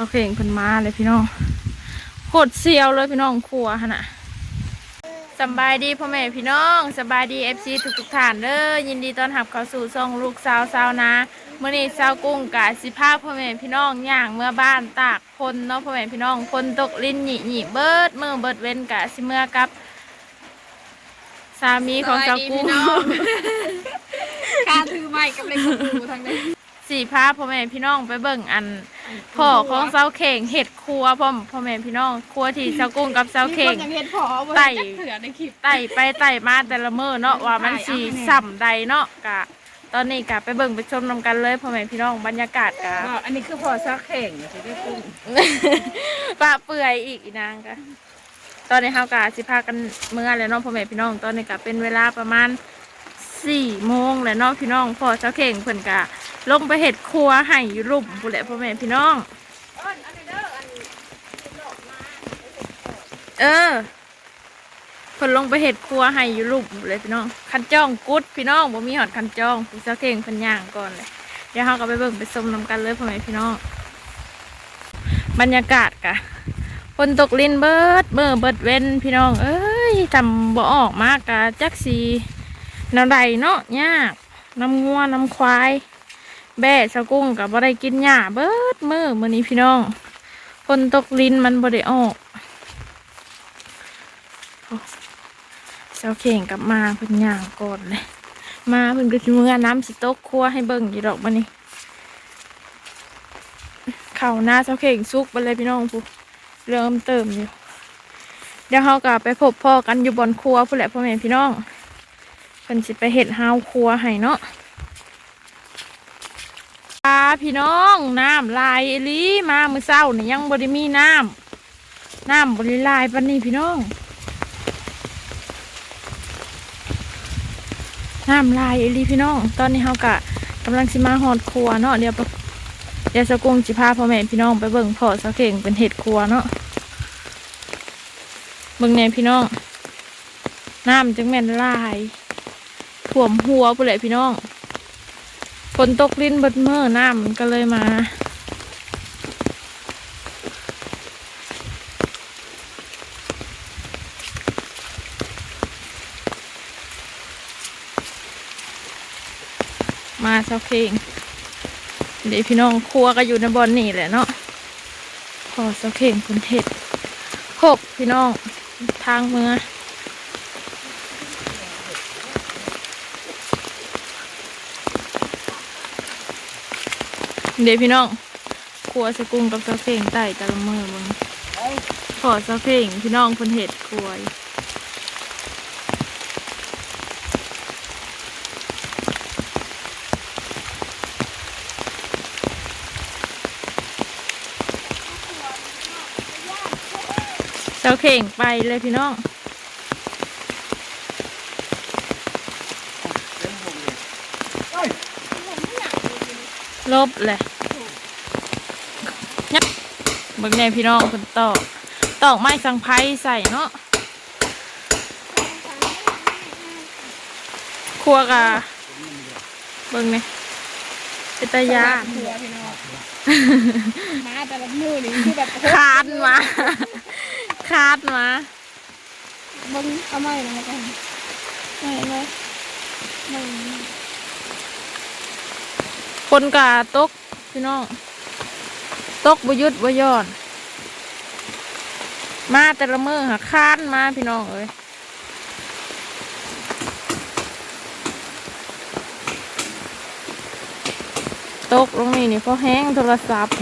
เขาเข่งเพิ่นมาเลยพี่น้องโคตรเซียวเลยพี่น้องครัวฮะน่ะสำบายดีพ่อแม่พี่น้องสบายดีเอฟซีทุกทุกๆท่านเด้อยินดีต้อนรับเข้าสู่ช่องลูกสาวสาวนาเมื่อนี้สาวกุ้งกะสิพาพ่อแม่พี่น้องย่างเมื่อบ้านตากพลเนาะพ่อแม่พี่น้องพลตกลิ้นหนีหนีเบิดมือเบิดเว้นกะสิเมื่อกับ สามีของสาวกุ้งการถือไม้กับเล็กกับปูทางนี้สี่พาพ่อแม่พี่น้องไปเบิ่งอัน พ่อของเสาเข่งเห็ดครัวพ่อมพ่อแม่พี่น้องครัวที่เสากุ้งกับเสามีเข่คงนยังเห็นพอบ่ไต่ได้จักเถื่อในคลิปไต่ไปไต่มาแต่ละมือเนาะว่ามันสีสัมใดเนาะกะ ตอนนี้กะไปเบิ่งไปชมนำกันเลยพ่อแม่พี่น้องบรรยากาศกะก็อันนี้คือพอซักแข่งสิได้กุ้งปะเปื่อยอีกอีนางกะตอนนี้เฮากะสิพากันเมื่อแล้วเนาะพ่อแม่พี่น้อง ตอนนี้กะเป็นเวลาประมาณสี่โมงแล้วเนาะพี่น้องพ่อเสาเข่งเพิ่นกะ ลงไปเห็ดครัวให้อยู่ลุ่มผู้นแหละพ่อแม่พี่น้อง เออเพิ่นลงไปเห็ดครัวให้อยู่ลุ่มเลยพี่น้อง คันจ้องกุดพี่น้องบ่มีหอดคันจ้องผู้เจ้าเก่งเพิ่นย่างก่อนเลย เดี๋ยวเราก็ไปเบิ่งไปชมนำกันเลยพ่อแม่พี่น้อง บรรยากาศกะฝนตกลินเบิดเมื่อเบิดเว้นพี่น้อง เอ้ยจำบ่ออกมากกะจักสีแนวใดเนาะยากน้ำงัวน้ำควาย แบ่สะกุ้งกับบ่ได้กินหญ้าเบิดมือมื้อนี้พี่น้องฝนตกลินมันบ่ได้ออกเจ้าเข่งกับมาเพิ่นย่างก่อนเลย มาเพิ่นก็สิมือน้ำสิตกครัวให้เบิ่งอยู่ดอกบัดนี้ข้าวหน้าเจ้าเข่งสุกไปเลยพี่น้องผู้เริ่มเติมอยู่เดี๋ยวเฮากลับไปพบพ่อกันอยู่บนครัวผู้แหละพ่อแม่พี่น้องเพิ่นสิไปเฮ็ดฮาวครัวให้เนาะ พี่น้องน้ำลายอีหลีมามือเศร้านี่ยังบริมีน้ำน้ำบริลายปันนี้พี่น้องน้ำลายอีหลีพี่น้อง ตอนนี้เขากะกำลังสิมาหอดครัวเนาะเดี๋ยวปะเดี๋ยวสกุงจิพาพ่อแม่พี่น้องไปเบิ่งพ่อสะเข่งเป็นเห็ดครัวเนาะเบิ่งแน่พี่น้องน้ำจังแม่นลายถ่วมหัวไปเลยพี่น้อง นตกลิ้นเบิดเมื่อน้ำมันก็เลยมา มาเซาเคงเดี๋ยวพี่น้องครัวก็อยู่ในบอนนี่แหละเนาะพอเซาเคงคุณเห็ดหกพี่น้องทางเมือง เดี๋ยวพี่น้องครัวสกุ้งกับซาเฟ่งใต้ตะละเมอมึงขอซาเฟ่งพี่น้องคนเห็ดครัวเจ้าเข่งไปเลยพี่น้อง ลบเลยยับเบิ่งแน่พี่น้องคนตอกตอกไม้สังไพรใส่เนาะครัวกะเบิ่งเนี่ยเป็นตายานเถื่อพี่น้องมาแต่ละมือนี่คือแบบคานมาคาดมาเบิ่งเอาไม้นะมากันไม่เลยไม่ คนกะตกพี่น้อง ตกบยุดบยอนมาแต่ละมือหาค้านมาพี่น้องเอ้ยตกลงนี่นี่เพราะแห้งโทรศัพท์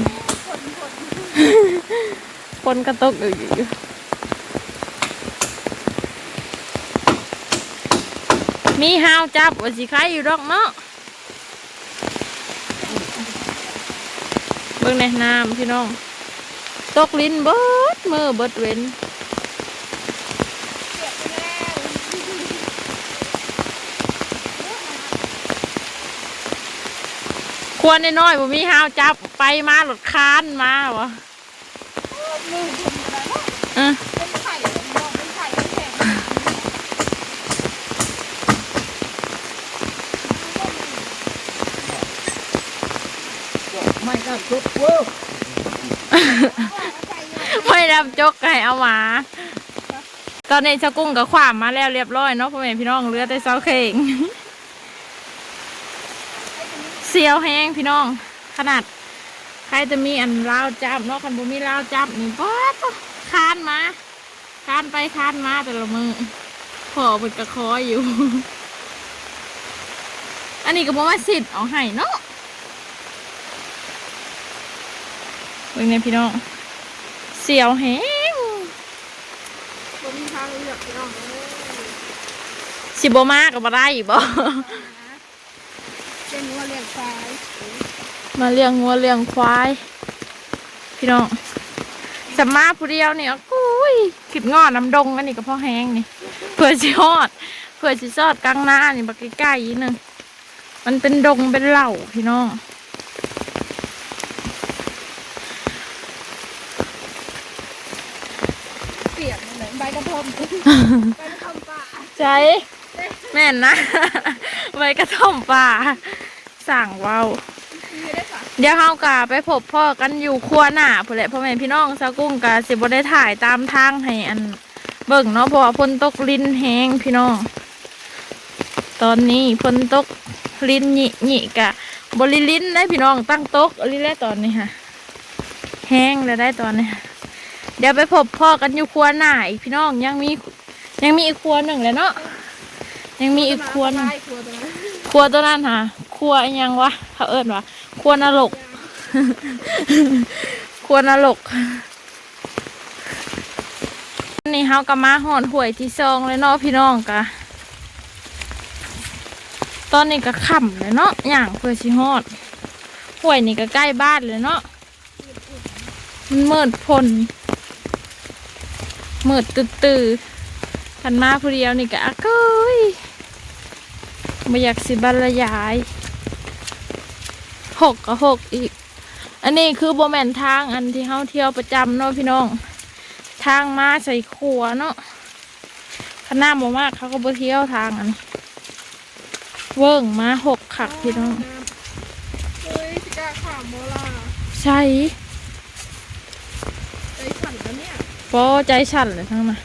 คนก็ตกอยู่อยู่มีฮาวจับว่าสิใครอยู่ดอกเนาะ บิ่งในน้ำพี่น้อง ตกลิ้นเบิดมือเบิดเว้นควรน้อยๆบ่มีฮาวจับไปมาหลดคานมาวะ มือคนอะไรเนาะ เออ เป็นไข่เป็นดอกเป็นไข่เป็นแข็ง ไม่ก็ครบเว้ยมจกให้เอาหมาตอนนี้เจ้ากุ้งกับขวามมาแล้วเรียบร้อยเนาะพ่อแม่พี่น้องเหลือแต่เสาเข่งเสียวแห้งพี่น้อง ขนาด ใครจะมีอันลาวจับเนาะคันบ่มีลาวจับนี่ป๊าดคานมาคานไปคานมาแต่ละมือขอเป็นกระคออยู่ อันนี้ก็บอกว่าสิทธิ์เอาให้เนาะ เป็นไงพี่น้องเสียวแห้งบ่มีทางเลือกพี่น้องเอ้ยสิบมากกับบ่ได้อีกบ่เป็นวัวเลี้ยงควายมาเลี้ยงงัวเลี้ยงควาย พี่น้องสมมาผู้เดียวเนี่ยกุ้ยขิดงอน้ำดงอันนี้ก็พ่อแห้งนี่เพื่อสิฮอดเพื่อสิซอดกลางหน้านี่บักใกล้ๆอีกหนึงมันเป็นดงเป็นเหล่าพี่น้อง เปียกเลยใบกระท่อมใบกระท่อมป่าใจแม่นนะไว้กระท่อมป่าสั่งเว้าเดี๋ยวเฮากะไปพบพ่อกันอยู่ครัวหน้าพุ่นแหละพ่อแม่พี่น้องซากุ้งกะสิบ่ได้ถ่ายตามทางให้อันเบิ่งเนาะเพราะว่าฝนตกลิ้นแห้งพี่น้อง ตอนนี้ฝนตกลิ้นหญิหญิกะบริลิ้นได้พี่น้องตั้งตกอะไรแล้วตอนนี้ค่ะ แห้งแล้วได้ตอนนี้ เดี๋ยวไปพบพ่อกันอยู่ครัวหน้าอีกพี่น้องยังมียังมีอีกครัวหนึ่งเลยเนาะยังมีอีกครัวหนึ่งครัวต้นครัวนั้นค่ะครัวยังวะเขาเอิ้นวะครัวนรกครัวนรกอันนี้เฮาก็มาหอนหวยที่ซองเลยเนาะพี่น้องกะตอนนี้ก็ค่ำเลยเนาะอย่างเพื่อสิฮอดหวยนี่ก็ใกล้บ้านเลยเนาะมันเมืดพล มืดตื่ตื่ทันมาผู้เดียวนี่ก็อะเก้ยไม่อยากสิบรรยายหกก็หกอีก อันนี้คือโบแมนทางอันที่เขาเที่ยวประจำเนาะพี่น้อง ทางมาใส่ขัวเนาะขนาดบ่มากเขาก็บ่เที่ยวทางอันนี้เวิ่งมาหกขักพี่น้องเฮ้ยสิกาข่าวโมล่าใช่ใจสั่นแล้วเนี่ย ปอใจสั่นเลยทั้งนั้น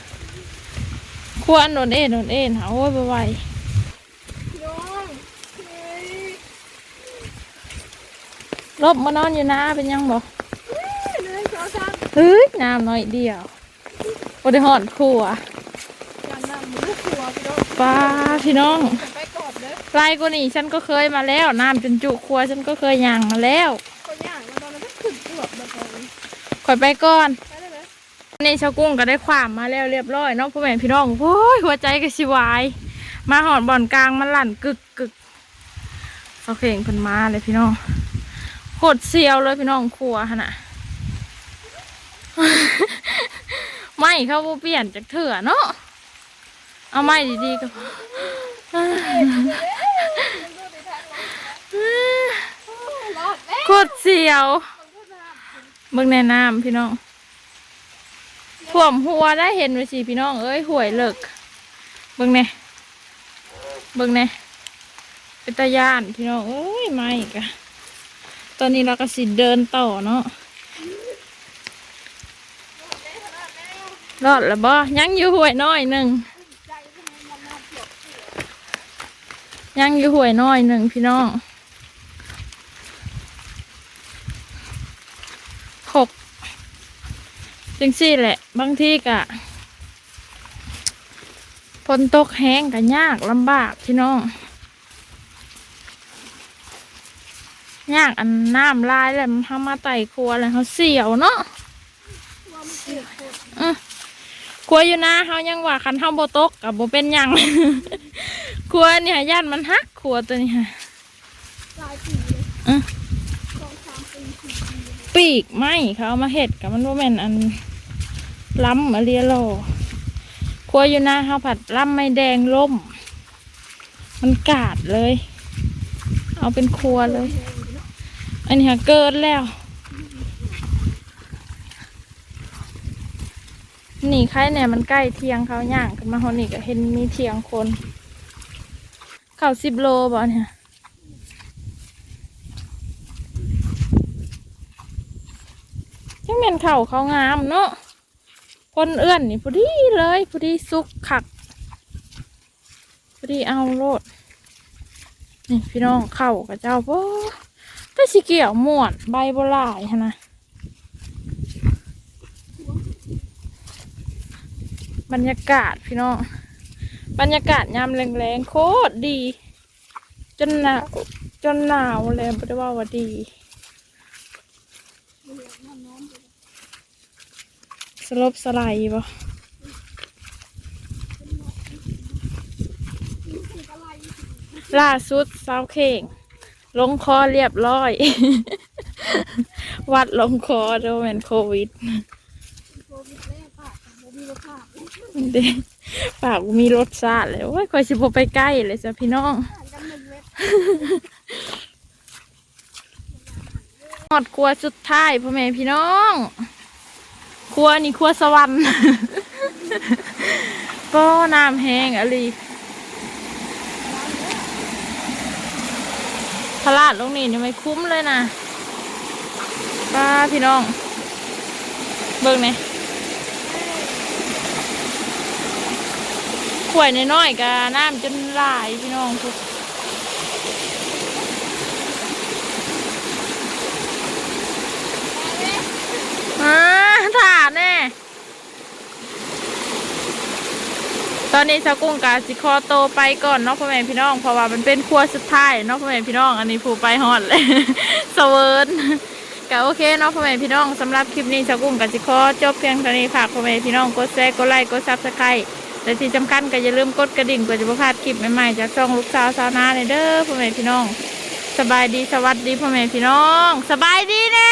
ขัวอันโดนเอ็นโดนเอ็นหาโอ้ยบ่ไหวน้องเฮ้ยลบมานอนอยู่นะเป็นยังบ่เฮ้ยสาวซ้เฮ้ยน้ำน้อยเดียวบ่ได้หอดขัวำอย่างนั้นหมูลูกครัวพี่น้องป้าพี่น้องจะไปกอดเด้อไกลกว่านี้ฉันก็เคยมาแล้วน้ำจนจุครัวฉันก็เคยย่างมาแล้วคนย่างมาตอนนั้นก็ขึ้นเกือบแบบนี้ข่อยไปก่อนไปได้ไหม นี่ชาวกุ้งก็ได้ความมาแล้วเรียบร้อยเนาะพ่อแม่พี่น้องโอ้ยหัวใจก็สิวาย มาหอดบ่อนกลางมันลั่นกึกกึกเขาเข่งเพิ่นมาเลยพี่น้องโคตรเซียวเลยพี่น้องครัวขนาดไม่เขาเปลี่ยนจากเถื่อเนาะเอาไม่ดีๆก็โคตรเสียวเบิ่งในน้ำพี่น้อง ท่วมหัวได้เห็นไว้สิพี่น้องเอ้ยห่วยเลิกเบิ่งแน่เบิ่งแน่เป็นตายานพี่น้องเอ้ยไม่อีกอะตอนนี้เราก็สิเดินต่อเนาะรอดแล้วบ่ยังอยู่ห่วยน้อยหนึ่งยังอยู่ห่วยน้อยหนึ่งพี่น้อง หก จังสี่แหละ บางทีกะฝนตกแห้งก็ยากลำบากพี่น้องยากอันน้ำลายแล้วมันทำมาไต่ครัวแล้วเขาเสียวเนาะอครัวอยู่นะเขายังว่าคันเท้าโบตกกับโบเป็นยังครัวเนี่ยย่านมันฮักครัวตัวนี้ค่ะหลายปีเลยอื้อสองสามปีสี่ปีปีกไหมเขาเอามาเห็ดกับมันว่าแม่นอัน ล้ำมาเรียโลครัวอยู่หน้าเขาผัดล้ำไม่แดงล่ม มันกาดเลย เอาเป็นครัวเลย อันนี้เกินแล้ว นี่ใครเนี่ยมันใกล้เทียงเขาย่างขึ้นมาฮอนี่ก็เห็นมีเทียงคน เข่าสิบโลบ่เนี่ยจังแม่นเข่าเขางามเนาะ คนเอื้อนนี่พอดีเลยพอดีสุกขักพอดีเอาโลดนี่พี่น้องเข้ากับเจ้าบ่แต่สิเกี่ยวม่วนใบบ่หลายหั้นนะบรรยากาศพี่น้องบรรยากาศยามแรงๆโคตรดี จนหนาวจนหนาวเลยบ่ได้ว่าว่าดี ลบสไลด์บ่ล่าสุดสาวเข่ง ลงคอเรียบร้อย วัดลงคอเดี๋ยเป็นโควิดป่าติเด้ปากมีรสชาติเลยโอ้ยคอยสิบไปใกล้เลยจ้ะพี่น้องหมตรหอดครัวสุดท้ายพ่อแม่พี่น้อง ครัวนี่ครัวสวรรค์ก็น้ำแห้งอะไรพลาดลงนี่นี่ไม่คุ้มเลยนะป้าพี่น้อง เบิ่งไหนขวดน้อยๆกับน้ำจนหลายพี่น้องทุก อ่าถานแน่ ตอนนี้สาวกุ้งกาสิคอโตไปก่อนเนาะพ่อแม่พี่น้องเพราะว่ามันเป็นครัวสุดท้ายเนาะพ่อแม่พี่น้อง อันนี้ผู้ไปฮอดเลยสเวิร์นก็โอเคเนาะพ่อแม่พี่น้องสำหรับคลิปนี้สาวกุ้งกาสิคอจบเพียงเท่านี้ฝากพ่อแม่พี่น้องกดแชร์กดไลค์กดซับสไครต์และที่สำคัญก็อย่าลืมกดกระดิ่งเพื่อจะไม่พลาดคลิปใหม่ๆจากช่องลูกสาวสาวนาเลยเด้อพ่อแม่พี่น้อง สบายดีสวัสดีพ่อแม่พี่น้อง สบายดีแน่